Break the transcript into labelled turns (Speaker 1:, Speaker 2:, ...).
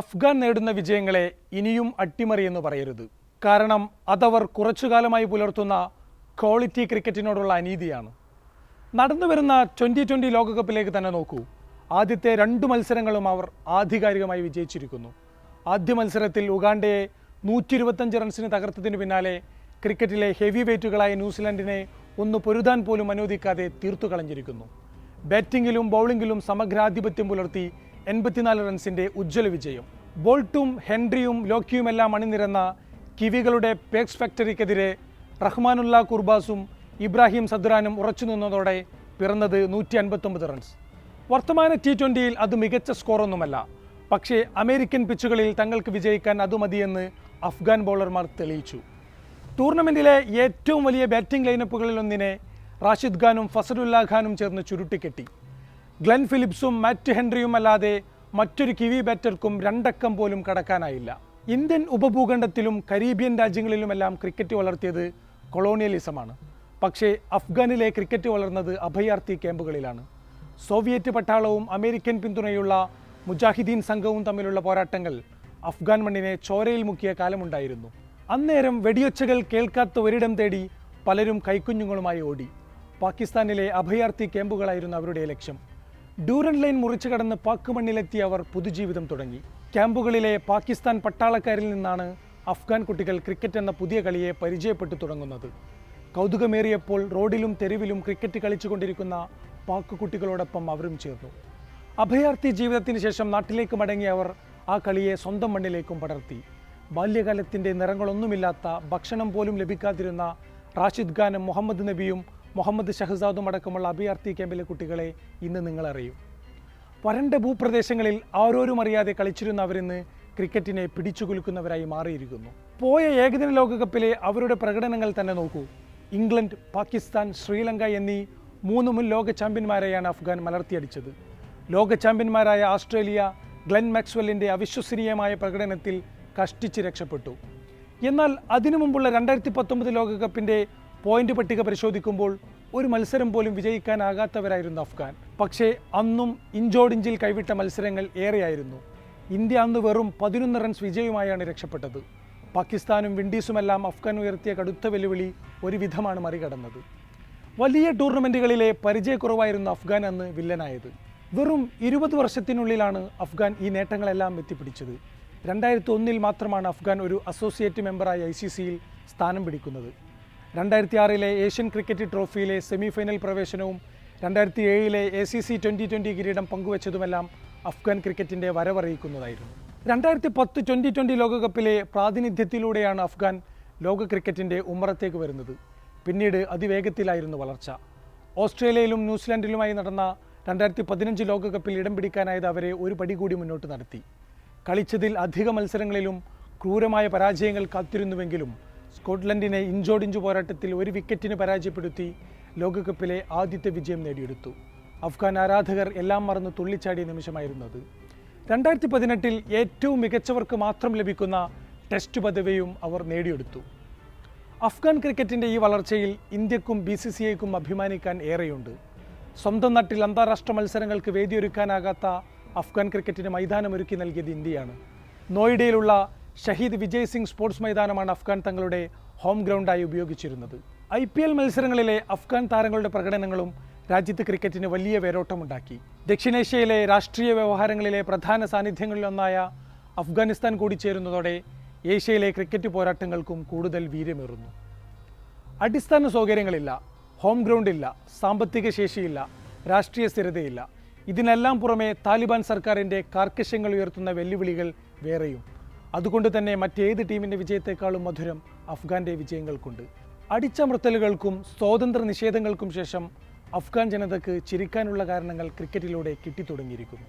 Speaker 1: അഫ്ഗാൻ നേടുന്ന വിജയങ്ങളെ ഇനിയും അട്ടിമറിയെന്ന് പറയരുത്. കാരണം അതവർ കുറച്ചുകാലമായി പുലർത്തുന്ന ക്വാളിറ്റി ക്രിക്കറ്റിനോടുള്ള അനീതിയാണ്. നടന്നു വരുന്ന ട്വന്റി ട്വന്റി ലോകകപ്പിലേക്ക് തന്നെ നോക്കൂ. ആദ്യത്തെ രണ്ട് മത്സരങ്ങളും അവർ ആധികാരികമായി വിജയിച്ചിരിക്കുന്നു. ആദ്യ മത്സരത്തിൽ ഉഗാണ്ടയെ നൂറ്റി ഇരുപത്തഞ്ച് റൺസിന് തകർത്തതിന് പിന്നാലെ ക്രിക്കറ്റിലെ ഹെവി വെയ്റ്റുകളായ ന്യൂസിലൻഡിനെ ഒന്ന് പൊരുതാൻ പോലും അനുവദിക്കാതെ തീർത്തു കളഞ്ഞിരിക്കുന്നു. ബാറ്റിങ്ങിലും ബൗളിങ്ങിലും സമഗ്രാധിപത്യം പുലർത്തി എൺപത്തിനാല് റൺസിന്റെ ഉജ്ജ്വല വിജയം. ബോൾട്ടും ഹെൻറിയും ലോക്കിയുമെല്ലാം അണിനിരന്ന കിവികളുടെ പേക്സ് ഫാക്ടറിക്കെതിരെ റഹ്മാനുല്ല കുർബാസും ഇബ്രാഹിം സദ്രാനും ഉറച്ചു നിന്നതോടെ പിറന്നത് നൂറ്റി അൻപത്തൊമ്പത് റൺസ്. വർത്തമാന ടി ട്വന്റിയിൽ അത് മികച്ച സ്കോറൊന്നുമല്ല. പക്ഷേ അമേരിക്കൻ പിച്ചുകളിൽ തങ്ങൾക്ക് വിജയിക്കാൻ അത് മതിയെന്ന് അഫ്ഗാൻ ബൗളർമാർ തെളിയിച്ചു. ടൂർണമെന്റിലെ ഏറ്റവും വലിയ ബാറ്റിംഗ് ലൈനപ്പുകളിലൊന്നിനെ റാഷിദ് ഖാനും ഫസലുല്ലാ ഖാനും ചേർന്ന് ചുരുട്ടിക്കെട്ടി. ഗ്ലെൻ ഫിലിപ്സും മാറ്റ് ഹെൻറിയും അല്ലാതെ മറ്റൊരു കിവി ബാറ്റർക്കും രണ്ടക്കം പോലും കടക്കാനായില്ല. ഇന്ത്യൻ ഉപഭൂഖണ്ഡത്തിലും കരീബിയൻ രാജ്യങ്ങളിലുമെല്ലാം ക്രിക്കറ്റ് വളർത്തിയത് കൊളോണിയലിസമാണ്. പക്ഷേ അഫ്ഗാനിലെ ക്രിക്കറ്റ് വളർന്നത് അഭയാർത്ഥി ക്യാമ്പുകളിലാണ്. സോവിയറ്റ് പട്ടാളവും അമേരിക്കൻ പിന്തുണയുള്ള മുജാഹിദീൻ സംഘവും തമ്മിലുള്ള പോരാട്ടങ്ങൾ അഫ്ഗാൻ മണ്ണിനെ ചോരയിൽ മുക്കിയ കാലമുണ്ടായിരുന്നു. അന്നേരം വെടിയൊച്ചകൾ കേൾക്കാത്ത ഒരിടം തേടി പലരും കൈക്കുഞ്ഞുങ്ങളുമായി ഓടി. പാകിസ്ഥാനിലെ അഭയാർത്ഥി ക്യാമ്പുകളായിരുന്നു അവരുടെ ലക്ഷ്യം. ഡൂറൻ ലൈൻ മുറിച്ചു കടന്ന് പാക്ക് മണ്ണിലെത്തിയ അവർ പുതുജീവിതം തുടങ്ങി. ക്യാമ്പുകളിലെ പാകിസ്ഥാൻ പട്ടാളക്കാരിൽ നിന്നാണ് അഫ്ഗാൻ കുട്ടികൾ ക്രിക്കറ്റ് എന്ന പുതിയ കളിയെ പരിചയപ്പെട്ടു തുടങ്ങുന്നത്. കൗതുകമേറിയപ്പോൾ റോഡിലും തെരുവിലും ക്രിക്കറ്റ് കളിച്ചുകൊണ്ടിരിക്കുന്ന പാക്ക് കുട്ടികളോടൊപ്പം അവരും ചേർന്നു. അഭയാർത്ഥി ജീവിതത്തിന് ശേഷം നാട്ടിലേക്ക് മടങ്ങിയ അവർ ആ കളിയെ സ്വന്തം മണ്ണിലേക്കും പടർത്തി. ബാല്യകാലത്തിന്റെ നിറങ്ങളൊന്നുമില്ലാത്ത ഭക്ഷണം പോലും ലഭിക്കാതിരുന്ന റാഷിദ് ഖാനും മുഹമ്മദ് നബിയും മുഹമ്മദ് ഷഹസാദും അടക്കമുള്ള അഭയാർത്ഥി ക്യാമ്പിലെ കുട്ടികളെ ഇന്ന് നിങ്ങളറിയും. വരണ്ട ഭൂപ്രദേശങ്ങളിൽ ആരോരും അറിയാതെ കളിച്ചിരുന്ന അവരിന്ന് ക്രിക്കറ്റിനെ പിടിച്ചുകുലുക്കുന്നവരായി മാറിയിരിക്കുന്നു. പോയ ഏകദിന ലോകകപ്പിലെ അവരുടെ പ്രകടനങ്ങൾ തന്നെ നോക്കൂ. ഇംഗ്ലണ്ട് പാകിസ്ഥാൻ ശ്രീലങ്ക എന്നീ മൂന്ന് മുൻ ലോക ചാമ്പ്യന്മാരെയാണ് അഫ്ഗാൻ മലർത്തിയടിച്ചത്. ലോക ചാമ്പ്യന്മാരായ ഓസ്ട്രേലിയ ഗ്ലെൻ മാക്സ്വെല്ലിന്റെ അവിശ്വസനീയമായ പ്രകടനത്തിൽ കഷ്ടിച്ച് രക്ഷപ്പെട്ടു. എന്നാൽ അതിനു മുമ്പുള്ള രണ്ടായിരത്തി പത്തൊമ്പത് ലോകകപ്പിന്റെ പോയിന്റ് പട്ടിക പരിശോധിക്കുമ്പോൾ ഒരു മത്സരം പോലും വിജയിക്കാനാകാത്തവരായിരുന്നു അഫ്ഗാൻ. പക്ഷേ അന്നും ഇഞ്ചോടിഞ്ചിൽ കൈവിട്ട മത്സരങ്ങൾ ഏറെയായിരുന്നു. ഇന്ത്യ അന്ന് വെറും പതിനൊന്ന് റൺസ് വിജയവുമായാണ് രക്ഷപ്പെട്ടത്. പാകിസ്ഥാനും വിൻഡീസുമെല്ലാം അഫ്ഗാൻ ഉയർത്തിയ കടുത്ത വെല്ലുവിളി ഒരുവിധമാണ് മറികടന്നത്. വലിയ ടൂർണമെന്റുകളിലെ പരിചയക്കുറവായിരുന്നു അഫ്ഗാൻ അന്ന് വില്ലനായത്. വെറും ഇരുപത് വർഷത്തിനുള്ളിലാണ് അഫ്ഗാൻ ഈ നേട്ടങ്ങളെല്ലാം എത്തിപ്പിടിച്ചത്. രണ്ടായിരത്തി ഒന്നിൽ മാത്രമാണ് അഫ്ഗാൻ ഒരു അസോസിയേറ്റ് മെമ്പറായി ഐ സി സിയിൽ സ്ഥാനം പിടിക്കുന്നത്. രണ്ടായിരത്തി ആറിലെ ഏഷ്യൻ ക്രിക്കറ്റ് ട്രോഫിയിലെ സെമിഫൈനൽ പ്രവേശനവും രണ്ടായിരത്തി ഏഴിലെ A C C twenty twenty കിരീടം പങ്കുവച്ചതുമെല്ലാം അഫ്ഗാൻ ക്രിക്കറ്റിന്റെ വരവറിയിക്കുന്നതായിരുന്നു. രണ്ടായിരത്തി പത്ത് ട്വന്റി ട്വന്റി ലോകകപ്പിലെ പ്രാതിനിധ്യത്തിലൂടെയാണ് അഫ്ഗാൻ ലോക ക്രിക്കറ്റിന്റെ ഉമ്മറത്തേക്ക് വരുന്നത്. പിന്നീട് അതിവേഗത്തിലായിരുന്നു വളർച്ച. ഓസ്ട്രേലിയയിലും ന്യൂസിലാൻഡിലുമായി നടന്ന രണ്ടായിരത്തി പതിനഞ്ച് ലോകകപ്പിൽ ഇടം പിടിക്കാനായത് അവരെ ഒരു പടി കൂടി മുന്നോട്ട് നടത്തി. കളിച്ചതിൽ അധിക മത്സരങ്ങളിലും ക്രൂരമായ പരാജയങ്ങൾ കാത്തിരുന്നുവെങ്കിലും സ്കോട്ട്ലൻഡിനെ ഇഞ്ചോടിഞ്ചു പോരാട്ടത്തിൽ ഒരു വിക്കറ്റിന് പരാജയപ്പെടുത്തി ലോകകപ്പിലെ ആദ്യത്തെ വിജയം നേടിയെടുത്തു. അഫ്ഗാൻ ആരാധകർ എല്ലാം മറന്ന് തുള്ളിച്ചാടിയ നിമിഷമായിരുന്നത്. രണ്ടായിരത്തി പതിനെട്ടിൽ ഏറ്റവും മികച്ചവർക്ക് മാത്രം ലഭിക്കുന്ന ടെസ്റ്റ് പദവിയും അവർ നേടിയെടുത്തു. അഫ്ഗാൻ ക്രിക്കറ്റിന്റെ ഈ വളർച്ചയിൽ ഇന്ത്യക്കും ബി സി സി ഐക്കും അഭിമാനിക്കാൻ ഏറെയുണ്ട്. സ്വന്തം നാട്ടിൽ അന്താരാഷ്ട്ര മത്സരങ്ങൾക്ക് വേദിയൊരുക്കാനാകാത്ത അഫ്ഗാൻ ക്രിക്കറ്റിന് മൈതാനമൊരുക്കി നൽകിയത് ഇന്ത്യയാണ്. നോയിഡയിലുള്ള ഷഹീദ് വിജയ് സിംഗ് സ്പോർട്സ് മൈതാനമാണ് അഫ്ഗാൻ തങ്ങളുടെ ഹോം ഗ്രൗണ്ടായി ഉപയോഗിച്ചിരുന്നത്. ഐ പി എൽ മത്സരങ്ങളിലെ അഫ്ഗാൻ താരങ്ങളുടെ പ്രകടനങ്ങളും രാജ്യത്ത് ക്രിക്കറ്റിന് വലിയ വേരോട്ടമുണ്ടാക്കി. ദക്ഷിണേഷ്യയിലെ രാഷ്ട്രീയ വ്യവഹാരങ്ങളിലെ പ്രധാന സാന്നിധ്യങ്ങളിലൊന്നായ അഫ്ഗാനിസ്ഥാൻ കൂടി ചേരുന്നതോടെ ഏഷ്യയിലെ ക്രിക്കറ്റ് പോരാട്ടങ്ങൾക്കും കൂടുതൽ വീര്യമേറുന്നു. അടിസ്ഥാന സൗകര്യങ്ങളില്ല ഹോം ഗ്രൗണ്ടില്ല സാമ്പത്തിക ശേഷിയില്ല രാഷ്ട്രീയ സ്ഥിരതയില്ല. ഇതിനെല്ലാം പുറമെ താലിബാൻ സർക്കാരിന്റെ കാർക്കശ്യങ്ങൾ ഉയർത്തുന്ന വെല്ലുവിളികൾ വേറെയും. അതുകൊണ്ട് തന്നെ മറ്റേത് ടീമിന്റെ വിജയത്തെക്കാളും മധുരം അഫ്ഗാന്റെ വിജയങ്ങൾക്കുണ്ട്. അടിച്ചമർത്തലുകൾക്കും സ്വാതന്ത്ര്യ നിഷേധങ്ങൾക്കും ശേഷം അഫ്ഗാൻ ജനതയ്ക്ക് ചിരിക്കാനുള്ള കാരണങ്ങൾ ക്രിക്കറ്റിലൂടെ കിട്ടിത്തുടങ്ങിയിരിക്കുന്നു.